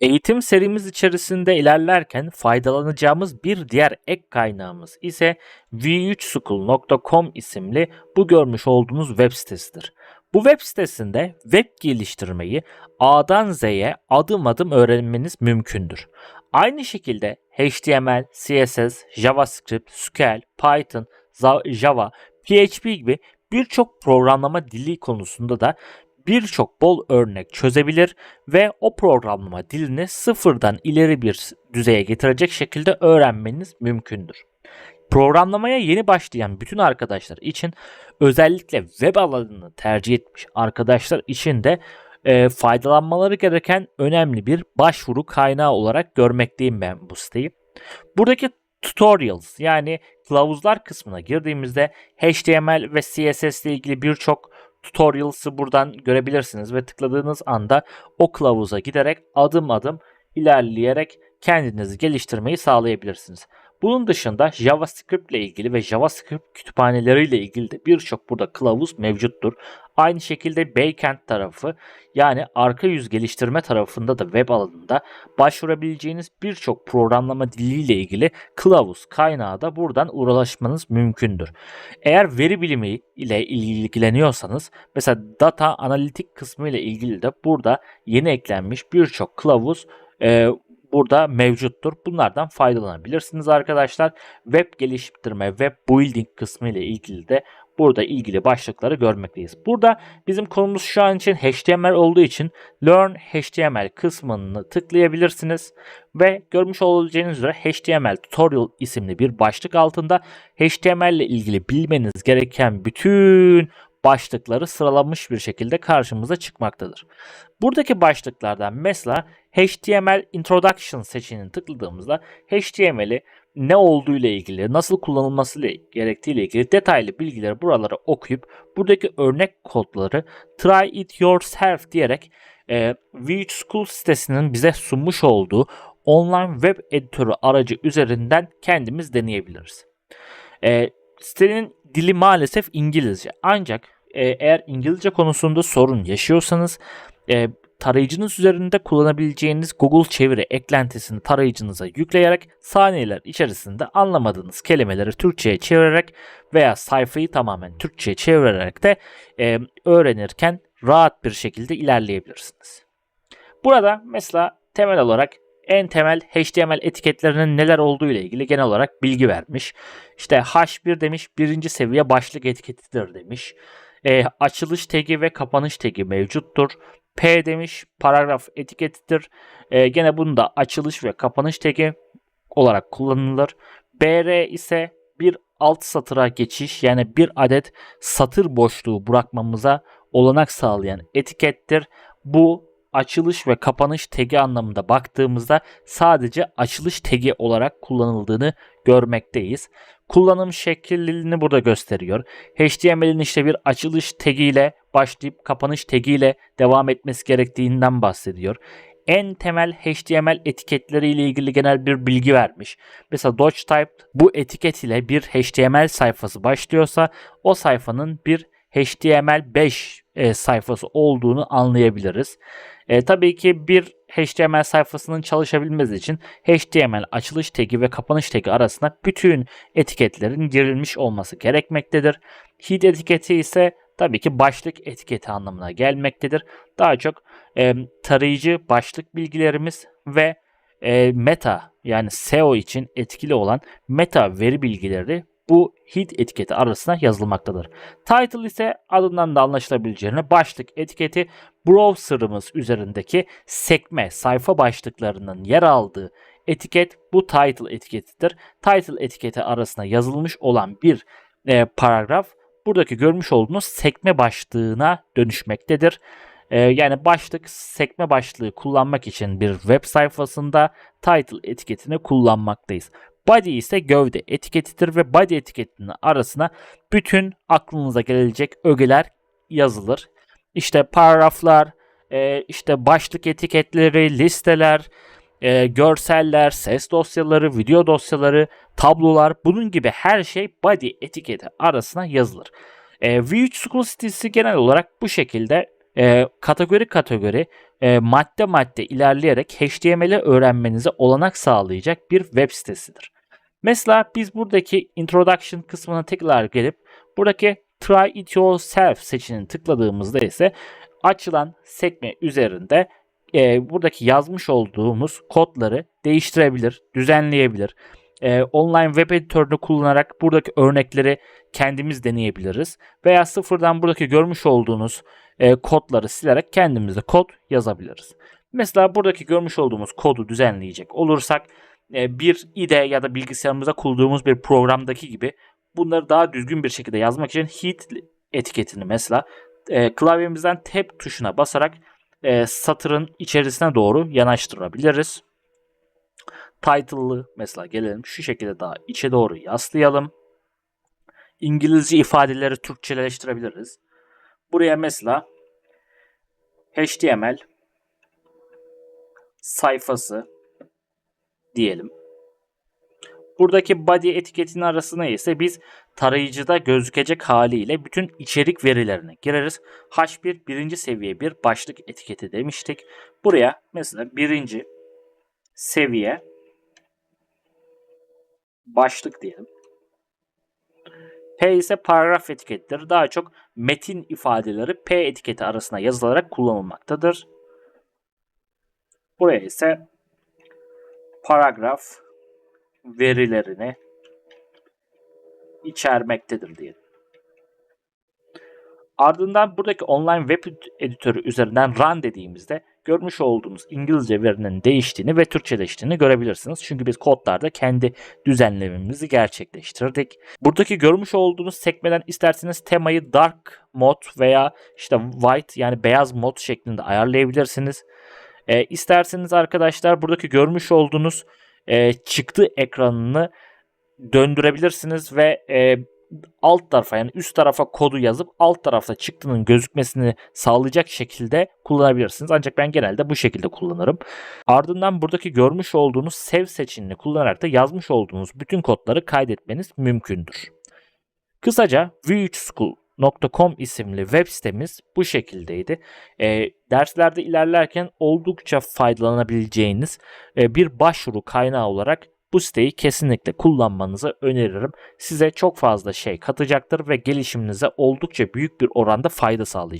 Eğitim serimiz içerisinde ilerlerken faydalanacağımız bir diğer ek kaynağımız ise v3school.com isimli bu görmüş olduğunuz web sitesidir. Bu web sitesinde web geliştirmeyi A'dan Z'ye adım adım öğrenmeniz mümkündür. Aynı şekilde HTML, CSS, JavaScript, SQL, Python, Java, PHP gibi birçok programlama dili konusunda da birçok bol örnek çözebilir ve o programlama dilini sıfırdan ileri bir düzeye getirecek şekilde öğrenmeniz mümkündür. Programlamaya yeni başlayan bütün arkadaşlar için özellikle web alanını tercih etmiş arkadaşlar için de e, faydalanmaları gereken önemli bir başvuru kaynağı olarak görmekteyim ben bu siteyi. Buradaki tutorials yani kılavuzlar kısmına girdiğimizde HTML ve CSS ile ilgili birçok tutorials'ı buradan görebilirsiniz ve tıkladığınız anda o kılavuza giderek adım adım ilerleyerek kendinizi geliştirmeyi sağlayabilirsiniz. Bunun dışında JavaScript ile ilgili ve JavaScript kütüphaneleriyle ilgili de birçok burada kılavuz mevcuttur. Aynı şekilde backend tarafı yani arka yüz geliştirme tarafında da web alanında başvurabileceğiniz birçok programlama diliyle ilgili kılavuz kaynağı da buradan ulaşmanız mümkündür. Eğer veri bilimi ile ilgileniyorsanız mesela data analitik kısmı ile ilgili de burada yeni eklenmiş birçok kılavuz e, burada mevcuttur. Bunlardan faydalanabilirsiniz arkadaşlar. Web geliştirme, web building kısmı ile ilgili de burada ilgili başlıkları görmekteyiz. Burada bizim konumuz şu an için HTML olduğu için Learn HTML kısmını tıklayabilirsiniz ve görmüş olabileceğiniz üzere HTML Tutorial isimli bir başlık altında HTML ile ilgili bilmeniz gereken bütün başlıkları sıralamış bir şekilde karşımıza çıkmaktadır. Buradaki başlıklardan mesela HTML Introduction seçeneğini tıkladığımızda HTML'i ne olduğu ile ilgili, nasıl kullanılması gerektiği ile ilgili detaylı bilgileri buralara okuyup buradaki örnek kodları try it yourself diyerek e, VH School sitesinin bize sunmuş olduğu online web editörü aracı üzerinden kendimiz deneyebiliriz. E, sitenin dili maalesef İngilizce. Ancak e, eğer İngilizce konusunda sorun yaşıyorsanız e, tarayıcınız üzerinde kullanabileceğiniz Google çeviri eklentisini tarayıcınıza yükleyerek saniyeler içerisinde anlamadığınız kelimeleri Türkçe'ye çevirerek veya sayfayı tamamen Türkçe'ye çevirerek de e, öğrenirken rahat bir şekilde ilerleyebilirsiniz. Burada mesela temel olarak en temel HTML etiketlerinin neler olduğu ile ilgili genel olarak bilgi vermiş. İşte H1 demiş birinci seviye başlık etiketidir demiş. E, açılış tagi ve kapanış tagi mevcuttur. P demiş paragraf etiketidir. E, gene bunda açılış ve kapanış tagi olarak kullanılır. BR ise bir alt satıra geçiş yani bir adet satır boşluğu bırakmamıza olanak sağlayan etikettir. Bu açılış ve kapanış tagi anlamında baktığımızda sadece açılış tagi olarak kullanıldığını görmekteyiz. Kullanım şeklini burada gösteriyor. HTML'in işte bir açılış tagi ile başlayıp kapanış tagi ile devam etmesi gerektiğinden bahsediyor. En temel HTML etiketleri ile ilgili genel bir bilgi vermiş. Mesela Dodge Type bu etiket ile bir HTML sayfası başlıyorsa o sayfanın bir HTML5 e, sayfası olduğunu anlayabiliriz. E, tabii ki bir HTML sayfasının çalışabilmesi için HTML açılış tagi ve kapanış tagi arasında bütün etiketlerin girilmiş olması gerekmektedir. Head etiketi ise tabii ki başlık etiketi anlamına gelmektedir. Daha çok e, tarayıcı başlık bilgilerimiz ve e, meta yani SEO için etkili olan meta veri bilgileri bu head etiketi arasına yazılmaktadır. Title ise adından da anlaşılabileceğine başlık etiketi browser'ımız üzerindeki sekme sayfa başlıklarının yer aldığı etiket bu title etiketidir. Title etiketi arasına yazılmış olan bir e, paragraf buradaki görmüş olduğunuz sekme başlığına dönüşmektedir. E, yani başlık sekme başlığı kullanmak için bir web sayfasında title etiketini kullanmaktayız. Body ise gövde etiketidir ve body etiketinin arasına bütün aklınıza gelecek ögeler yazılır. İşte paragraflar, e, işte başlık etiketleri, listeler, e, görseller, ses dosyaları, video dosyaları, tablolar bunun gibi her şey body etiketi arasına yazılır. E, V3 School sitesi genel olarak bu şekilde e, kategori kategori madde madde ilerleyerek HTML'i öğrenmenize olanak sağlayacak bir web sitesidir. Mesela biz buradaki introduction kısmına tekrar gelip buradaki try it yourself seçeneğini tıkladığımızda ise açılan sekme üzerinde e, buradaki yazmış olduğumuz kodları değiştirebilir, düzenleyebilir. E, online web editörünü kullanarak buradaki örnekleri kendimiz deneyebiliriz. Veya sıfırdan buradaki görmüş olduğunuz e, kodları silerek kendimiz de kod yazabiliriz. Mesela buradaki görmüş olduğumuz kodu düzenleyecek olursak bir IDE ya da bilgisayarımıza kurduğumuz bir programdaki gibi bunları daha düzgün bir şekilde yazmak için heat etiketini mesela e, klavyemizden tab tuşuna basarak e, satırın içerisine doğru yanaştırabiliriz. Title'ı mesela gelelim şu şekilde daha içe doğru yaslayalım. İngilizce ifadeleri Türkçeleştirebiliriz. Buraya mesela HTML sayfası diyelim. Buradaki body etiketinin arasına ise biz tarayıcıda gözükecek haliyle bütün içerik verilerini gireriz. H1 birinci seviye bir başlık etiketi demiştik. Buraya mesela birinci seviye başlık diyelim. P ise paragraf etiketleri daha çok metin ifadeleri P etiketi arasına yazılarak kullanılmaktadır. Buraya ise paragraf verilerini içermektedir diyelim. Ardından buradaki online web editörü üzerinden run dediğimizde görmüş olduğumuz İngilizce verinin değiştiğini ve Türkçeleştiğini görebilirsiniz. Çünkü biz kodlarda kendi düzenlememizi gerçekleştirdik. Buradaki görmüş olduğunuz sekmeden isterseniz temayı dark mod veya işte white yani beyaz mod şeklinde ayarlayabilirsiniz. E, isterseniz arkadaşlar buradaki görmüş olduğunuz e, çıktı ekranını döndürebilirsiniz ve e, alt tarafa yani üst tarafa kodu yazıp alt tarafta çıktının gözükmesini sağlayacak şekilde kullanabilirsiniz. Ancak ben genelde bu şekilde kullanırım. Ardından buradaki görmüş olduğunuz save seçeneğini kullanarak da yazmış olduğunuz bütün kodları kaydetmeniz mümkündür. Kısaca v3school.com isimli web sitemiz bu şekildeydi. E, derslerde ilerlerken oldukça faydalanabileceğiniz e, bir başvuru kaynağı olarak bu siteyi kesinlikle kullanmanızı öneririm. Size çok fazla şey katacaktır ve gelişiminize oldukça büyük bir oranda fayda sağlayacak.